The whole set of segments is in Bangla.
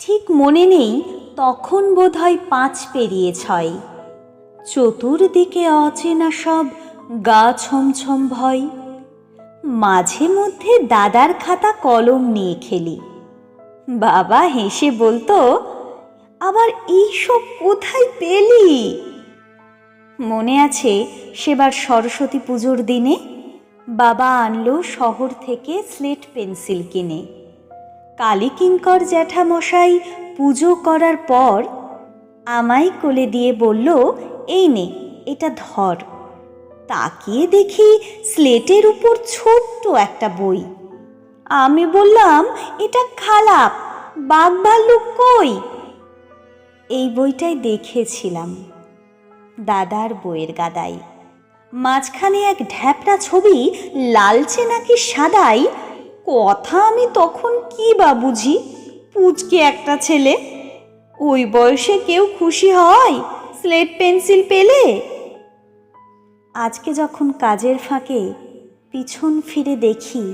ঠিক মনে নেই, তখন বোধহয় পাঁচ পেরিয়ে ছয়। চতুর্দিকে অচেনা সব গা ছমছম ভয়। মাঝে মধ্যে দাদার খাতা কলম নিয়ে খেলি। বাবা হেসে বলতো, আবার এইসব কোথায় পেলি? মনে আছে সেবার সরস্বতী পুজোর দিনে বাবা আনলো শহর থেকে স্লেট পেন্সিল কিনে। কালীকিঙ্কর জ্যাঠামশাই পুজো করার পর আমায় কোলে দিয়ে বলল, এই নে, এটা ধর। তাকিয়ে দেখি স্লেটের উপর ছোট্ট একটা বই। আমি বললাম, এটা খালাপ বাঘ ভাল্লুক কই? এই বইটাই দেখেছিলাম দাদার বইয়ের গাদাই মাঝখানে এক ঢ্যাপটা ছবি, লালচে নাকি সাদাই কথা আমি তখন কি বা বুঝি? পুচকে একটা ছেলে। ওই বয়সে কেউ খুশি হয়? স্লেট পেন্সিল পেলে? আজকে যখন কাজের ফাঁকে পিছন ফিরে দেখি,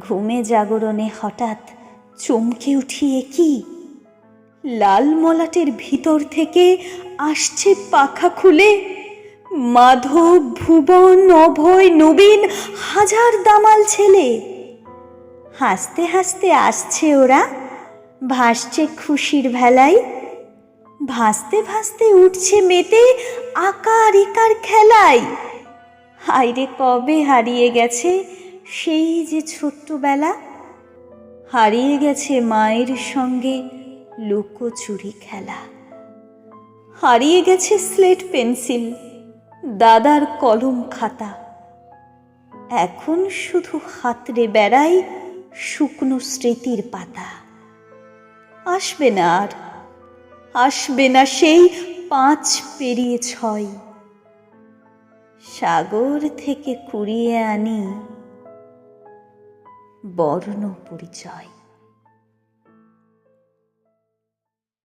ঘুমে জাগরণে হঠাৎ চমকে উঠিয়ে কি? লাল মলাটের ভিতর থেকে আসছে পাখা খুলে। মাধব ভুবন অভয় নবীন হাজার দামাল ছেলে। হাসতে হাসতে আসছে ওরা। ভাসছে খুশির ভেলায়। ভাসতে ভাসতে উঠছে মেতে আকার ইকার খেলায়। হাইরে কবে হারিয়ে গেছে সেই যে ছোট্টবেলা। হারিয়ে গেছে মায়ের সঙ্গে লুকোচুরি খেলা। হারিয়ে গেছে স্লেট পেন্সিল। দাদার কলম খাতা। এখন শুধু হাতড়ে বেড়াই শুকনো স্মৃতির পাতা। আসবে না আর, আসবে না সেই পাঁচ পেরিয়ে ছয়। সাগর থেকে কুড়িয়ে আনি বর্ণ পরিচয়।